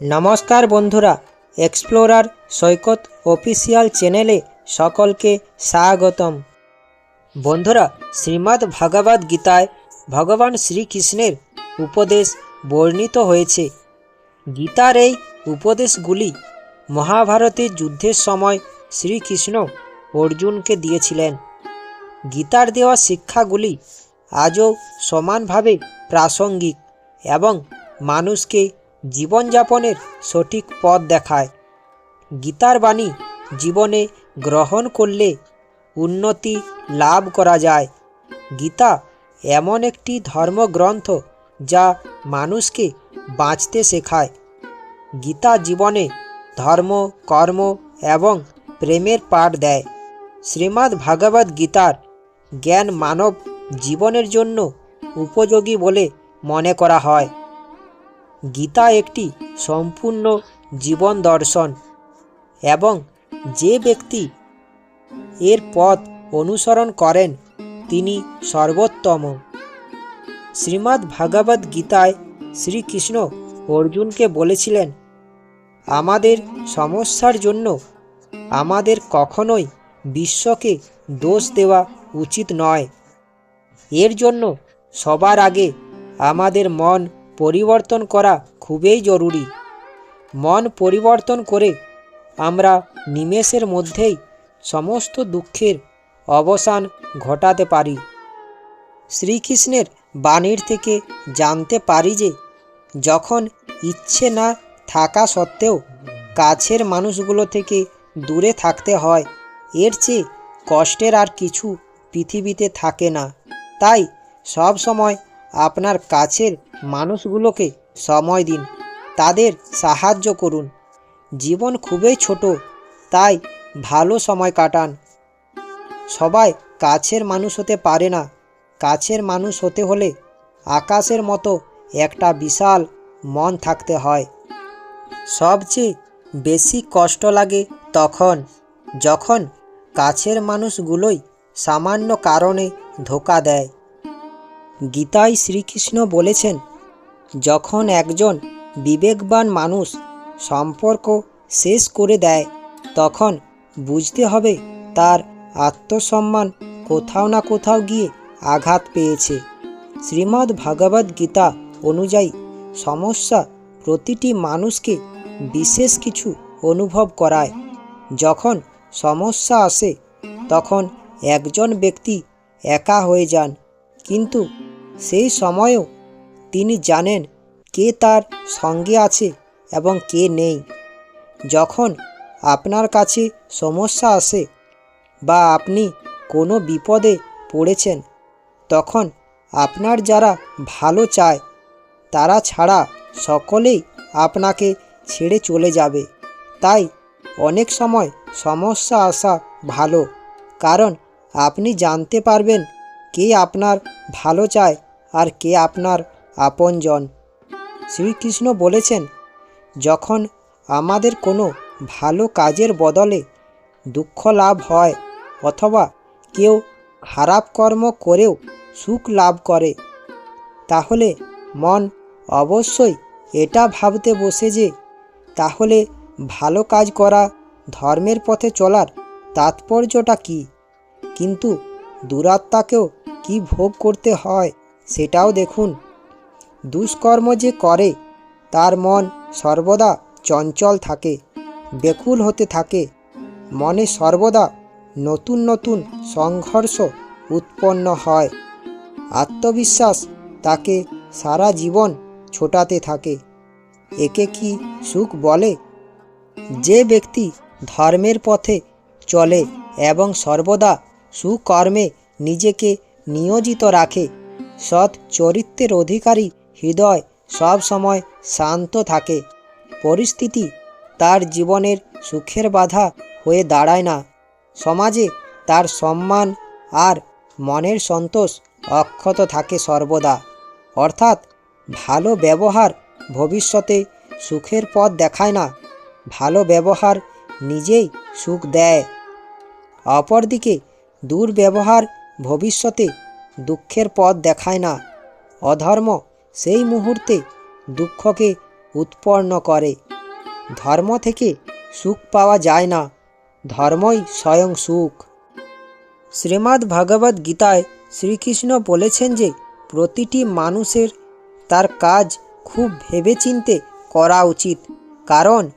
নমস্কার বন্ধুরা এক্সপ্লোরার সৈকত অফিসিয়াল চ্যানেলে সকলকে স্বাগতম। বন্ধুরা, শ্রীমদ্ ভগবদ গীতায় ভগবান শ্রীকৃষ্ণের উপদেশ বর্ণিত হয়েছে। গীতার এই উপদেশগুলি মহাভারতের যুদ্ধের সময় শ্রীকৃষ্ণ অর্জুনকে দিয়েছিলেন। গীতার দেওয়া শিক্ষাগুলি আজও সমানভাবে প্রাসঙ্গিক এবং মানুষকে জীবনযাপনের সঠিক পথ দেখায়। গীতার বাণী জীবনে গ্রহণ করলে উন্নতি লাভ করা যায়। গীতা এমন একটি ধর্মগ্রন্থ যা মানুষকে বাঁচতে শেখায়। গীতা জীবনে ধর্ম, কর্ম এবং প্রেমের পাঠ দেয়। শ্রীমদ্ ভাগবত গীতার জ্ঞান মানব জীবনের জন্য উপযোগী বলে মনে করা হয়। গীতা একটি সম্পূর্ণ জীবন দর্শন এবং যে ব্যক্তি এর পথ অনুসরণ করেন, তিনি সর্বোত্তম। শ্রীমদ্ ভাগবত গীতায় শ্রীকৃষ্ণ অর্জুনকে বলেছিলেন, আমাদের সমস্যার জন্য আমাদের কখনোই বিশ্বকে দোষ দেওয়া উচিত নয়। এর জন্য সবার আগে আমাদের মন পরিবর্তন করা খুবই জরুরি। মন পরিবর্তন করে আমরা নিমেষের মধ্যেই সমস্ত দুঃখের অবসান ঘটাতে পারি। শ্রীকৃষ্ণের বাণীর থেকে জানতে পারি যে, যখন ইচ্ছে না থাকা সত্ত্বেও কাছের মানুষগুলো থেকে দূরে থাকতে হয়, এর চেয়ে কষ্টের আর কিছু পৃথিবীতে থাকে না। তাই সব সময় আপনার কাছের মানুষগুলোকে সময় দিন। তাদের সাহায্য করুন। জীবন খুবই ছোট, তাই ভালো সময় কাটান। সবাই কাছের মানুষ হতে পারে না। কাছের মানুষ হতে হলে আকাশের মতো একটা বিশাল মন থাকতে হয়। সবচেয়ে বেশি কষ্ট লাগে তখন, যখন কাছের মানুষগুলোই সামান্য কারণে ধোকা দেয়। গীতায় শ্রীকৃষ্ণ বলেছেন, যখন একজন বিবেকবান মানুষ সম্পর্ক শেষ করে দেয়, তখন বুঝতে হবে তার আত্মসম্মান কোথাও না কোথাও গিয়ে আঘাত পেয়েছে। শ্রীমদ্ ভগবদ গীতা অনুযায়ী সমস্যা প্রতিটি মানুষকে বিশেষ কিছু অনুভব করায়। যখন সমস্যা আসে, তখন একজন ব্যক্তি একা হয়ে যান। কিন্তু সেই সময়েও তিনি জানেন কে তার সঙ্গে আছে এবং কে নেই। যখন আপনার কাছে সমস্যা আসে বা আপনি কোনো বিপদে পড়েছেন, তখন আপনার যারা ভালো চায়, তারা ছাড়া সকলেই আপনাকে ছেড়ে চলে যাবে। তাই অনেক সময় সমস্যা আসা ভালো, কারণ আপনি জানতে পারবেন কে আপনার ভালো চায় আর কে আপনার আপনজন? শ্রীকৃষ্ণ বলেছেন, যখন আমাদের কোনো ভালো কাজের বদলে দুঃখ লাভ হয় অথবা কেউ খারাপ কর্ম করেও সুখ লাভ করে, তাহলে মন অবশ্যই এটা ভাবতে বসে যে তাহলে ভালো কাজ করা ধর্মের পথে চলার তাৎপর্যটা কি? কিন্তু দুরাত্মাকেও কি ভোগ করতে হয়? সেটাও দেখুন। দুষ্কর্ম যে করে, তার মন সর্বদা চঞ্চল থাকে বেকুল হতে থাকে। মনে সর্বদা নতুন নতুন সংঘর্ষ উৎপন্ন হয়। আত্মবিশ্বাস তাকে সারা জীবন ছোটাতে থাকে। একে কি সুখ বলে? যে ব্যক্তি ধর্মের পথে চলে এবং সর্বদা সুকর্মে নিজেকে নিয়োজিত রাখে সৎ চরিত্রের অধিকারী হৃদয় সব সময় শান্ত থাকে। পরিস্থিতি তার জীবনের সুখের বাধা হয়ে দাঁড়ায় না। সমাজে তার সম্মান আর মনের সন্তোষ অক্ষত থাকে সর্বদা। অর্থাৎ ভালো ব্যবহার ভবিষ্যতে সুখের পথ দেখায় না। ভালো ব্যবহার নিজেই সুখ দেয়। অপরদিকে দুর্ব্যবহার ভবিষ্যতে দুঃখের পথ দেখায় না। অধর্ম সেই মুহূর্তে দুঃখকে উৎপন্ন করে। ধর্ম থেকে সুখ পাওয়া যায় না। ধর্মই স্বয়ং সুখ। শ্রীমদ্ ভগবদ্ গীতায় শ্রীকৃষ্ণ বলেছেন যে, প্রতিটি মানুষের তার কাজ খুব ভেবেচিন্তে করা উচিত। কারণ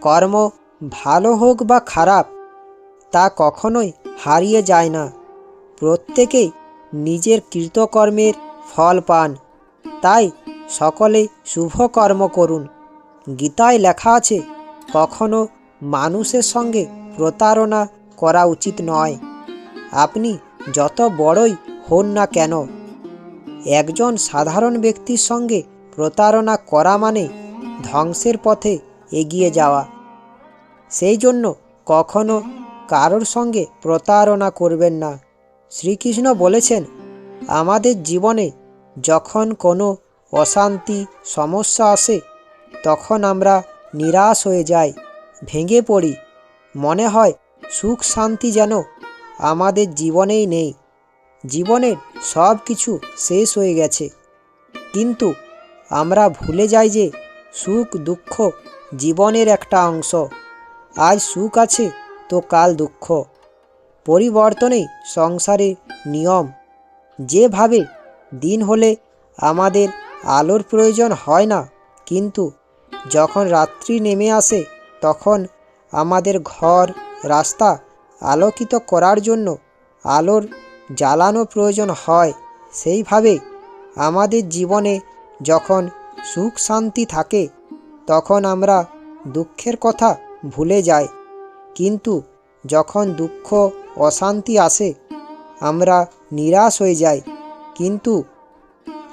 কর্ম ভালো হোক বা খারাপ, তা কখনোই হারিয়ে যায় না। প্রত্যেকেই নিজের কৃতকর্মের ফল পান। তাই সকলে শুভ কর্ম করুন। গীতায় লেখা আছে, কখনো মানুষের সঙ্গে প্রতারণা করা উচিত নয়। আপনি যত বড়ই হন না কেন, একজন সাধারণ ব্যক্তির সঙ্গে প্রতারণা করা মানে ধ্বংসের পথে এগিয়ে যাওয়া। সেই জন্য কখনো কারোর সঙ্গে প্রতারণা করবেন না। শ্রীকৃষ্ণ বলেছেন, আমাদের জীবনে যখন কোনো অশান্তি, সমস্যা আসে, তখন আমরা নিরাশ হয়ে যাই, ভেঙে পড়ি। মনে হয় সুখ শান্তি যেন আমাদের জীবনেই নেই। জীবনের সব কিছু শেষ হয়ে গেছে। কিন্তু আমরা ভুলে যাই যে সুখ দুঃখ জীবনের একটা অংশ। আজ সুখ আছে তো কাল দুঃখ। পরিবর্তনেই সংসারের নিয়ম। যেভাবে দিন হলে আমাদের আলোর প্রয়োজন হয় না, কিন্তু যখন রাত্রি নেমে আসে, তখন আমাদের ঘর, রাস্তা আলোকিত করার জন্য আলোর জ্বালানো প্রয়োজন হয়। সেইভাবে আমাদের জীবনে যখন সুখ শান্তি থাকে, তখন আমরা দুঃখের কথা ভুলে যাই। কিন্তু যখন দুঃখ অশান্তি আসে, আমরা নিরাশ হয়ে যাই। কিন্তু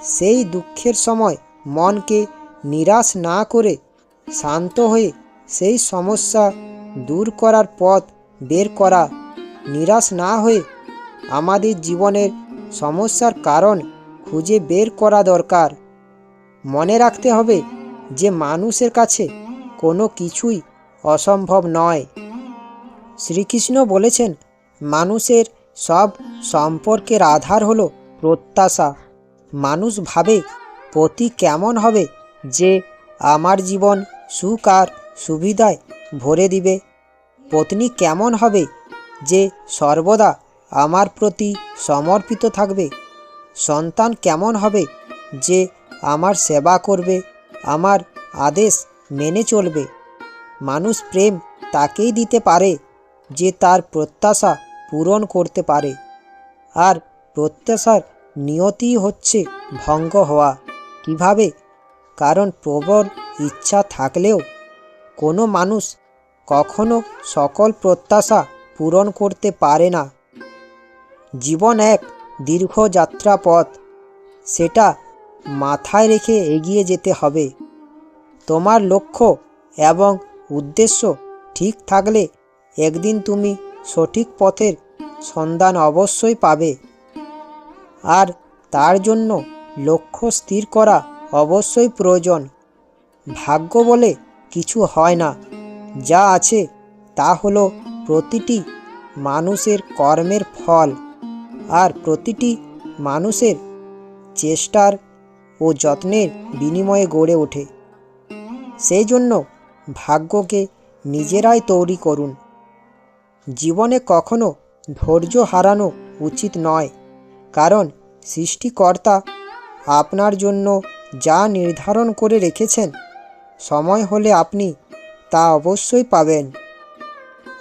সেই দুঃখের সময় মনকে নিরাশ না করে শান্ত হয়ে সেই সমস্যা দূর করার পথ বের করা, নিরাশ না হয়ে আমাদের জীবনের সমস্যার কারণ খুঁজে বের করা দরকার। মনে রাখতে হবে যে মানুষের কাছে কোনো কিছুই অসম্ভব নয়। শ্রীকৃষ্ণ বলেছেন মানুষের সব সম্পর্কের আধার হলো প্রত্যাশা। মানুষ ভাবে পতি কেমন হবে যে আমার জীবন সুখ আর সুবিধায় ভরে দিবে। পত্নী কেমন হবে যে সর্বদা আমার প্রতি সমর্পিত থাকবে। সন্তান কেমন হবে যে আমার সেবা করবে, আমার আদেশ মেনে চলবে। মানুষ প্রেম তাকেই দিতে পারে যে তার প্রত্যাশা পূরণ করতে পারে। আর প্রত্যাশার নিয়তি হচ্ছে ভঙ্গ হওয়া। কীভাবে? কারণ প্রবল ইচ্ছা থাকলেও কোনো মানুষ কখনো সকল প্রত্যাশা পূরণ করতে পারে না। জীবন এক দীর্ঘ যাত্রা পথ সেটা মাথায় রেখে এগিয়ে যেতে হবে। তোমার লক্ষ্য এবং উদ্দেশ্য ঠিক থাকলে একদিন তুমি সঠিক পথের সন্ধান অবশ্যই পাবে। আর তার জন্য লক্ষ্য স্থির করা অবশ্যই প্রয়োজন। ভাগ্য বলে কিছু হয় না। যা আছে তা হলো প্রতিটি মানুষের কর্মের ফল আর প্রতিটি মানুষের চেষ্টার ও যত্নের বিনিময়ে গড়ে ওঠে। সেই জন্য ভাগ্যকে নিজেরাই তৈরি করুন। জীবনে কখনো ধৈর্য হারানো উচিত নয়। কারণ সৃষ্টিকর্তা আপনার জন্য যা নির্ধারণ করে রেখেছেন, সময় হলে আপনি তা অবশ্যই পাবেন।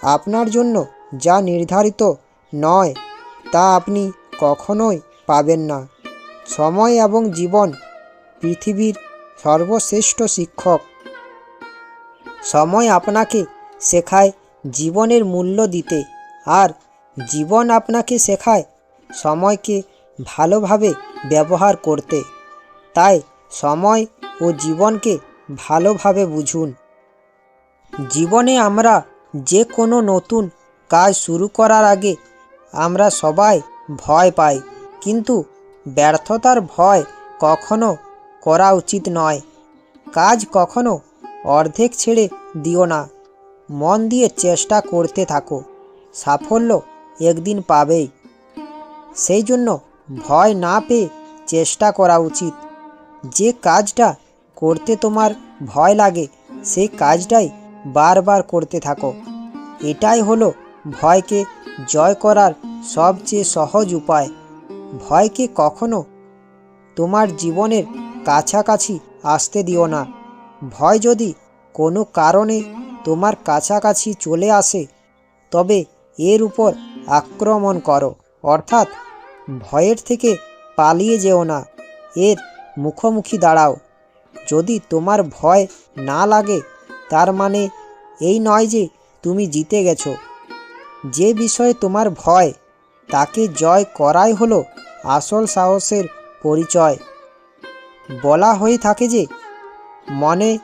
আপনার জন্য যা নির্ধারিত নয়, তা আপনি কখনোই পাবেন না। সময় এবং জীবন পৃথিবীর সর্বশ্রেষ্ঠ শিক্ষক। সময় আপনাকে শেখায় জীবনের মূল্য দিতে আর জীবন আপনাকে শেখায় সময়কে ভালোভাবে ব্যবহার করতে। তাই সময় ও জীবনকে ভালোভাবে বুঝুন। জীবনে আমরা যে কোনো নতুন কাজ শুরু করার আগে আমরা সবাই ভয় পাই, কিন্তু ব্যর্থতার ভয় কখনো করা উচিত নয়। কাজ কখনো অর্ধেক ছেড়ে দিও না। মন দিয়ে চেষ্টা করতে থাকো। সাফল্য একদিন পাবেই। সেই জন্য ভয় না পেয়ে চেষ্টা করা উচিত। যে কাজটা করতে তোমার ভয় লাগে, সেই কাজটাই বারবার করতে থাকো। এটাই হলো ভয়কে জয় করার সবচেয়ে সহজ উপায়। ভয়কে কখনো তোমার জীবনের কাছাকাছি আসতে দিও না। ভয় যদি কোনো কারণে তোমার কাছাকাছি চলে আসে, তবে এর উপর আক্রমণ করো। অর্থাৎ ভয়ের থেকে পালিয়ে যেও না। এর মুখোমুখি দাঁড়াও। যদি তোমার ভয় না লাগে, তার মানে এই নয় যে তুমি জিতে গেছো। যে বিষয়ে তোমার ভয়, তাকে জয় করাই হলো আসল সাহসের পরিচয়। বলা হয়ে থাকে যে, মনে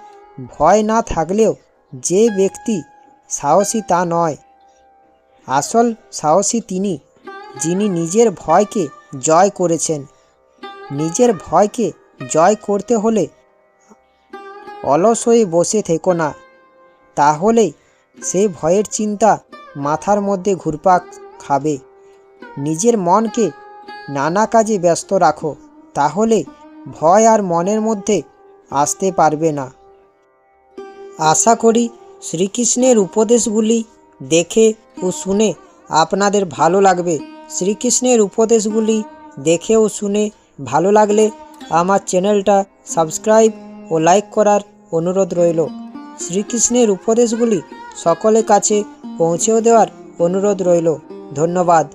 ভয় না থাকলেও যে ব্যক্তি সাহসী তা নয়। আসল সাহসী তিনি, যিনি নিজের ভয়কে জয় করেছেন। নিজের ভয়কে জয় করতে হলে অলস হয়ে বসে থেকো না। তাহলেই সে ভয়ের চিন্তা মাথার মধ্যে ঘুরপাক খাবে। নিজের মনকে নানা কাজে ব্যস্ত রাখো, তাহলে ভয় আর মনের মধ্যে আসতে পারবে না। আশা করি শ্রীকৃষ্ণের উপদেশগুলি দেখে ও শুনে আপনাদের ভালো লাগবে। শ্রীকৃষ্ণের উপদেশগুলি দেখে ও শুনে ভালো লাগলে আমার চ্যানেলটা সাবস্ক্রাইব ও লাইক করার অনুরোধ রইল। শ্রীকৃষ্ণের উপদেশগুলি সকলের কাছে পৌঁছেও দেওয়ার অনুরোধ রইল। ধন্যবাদ।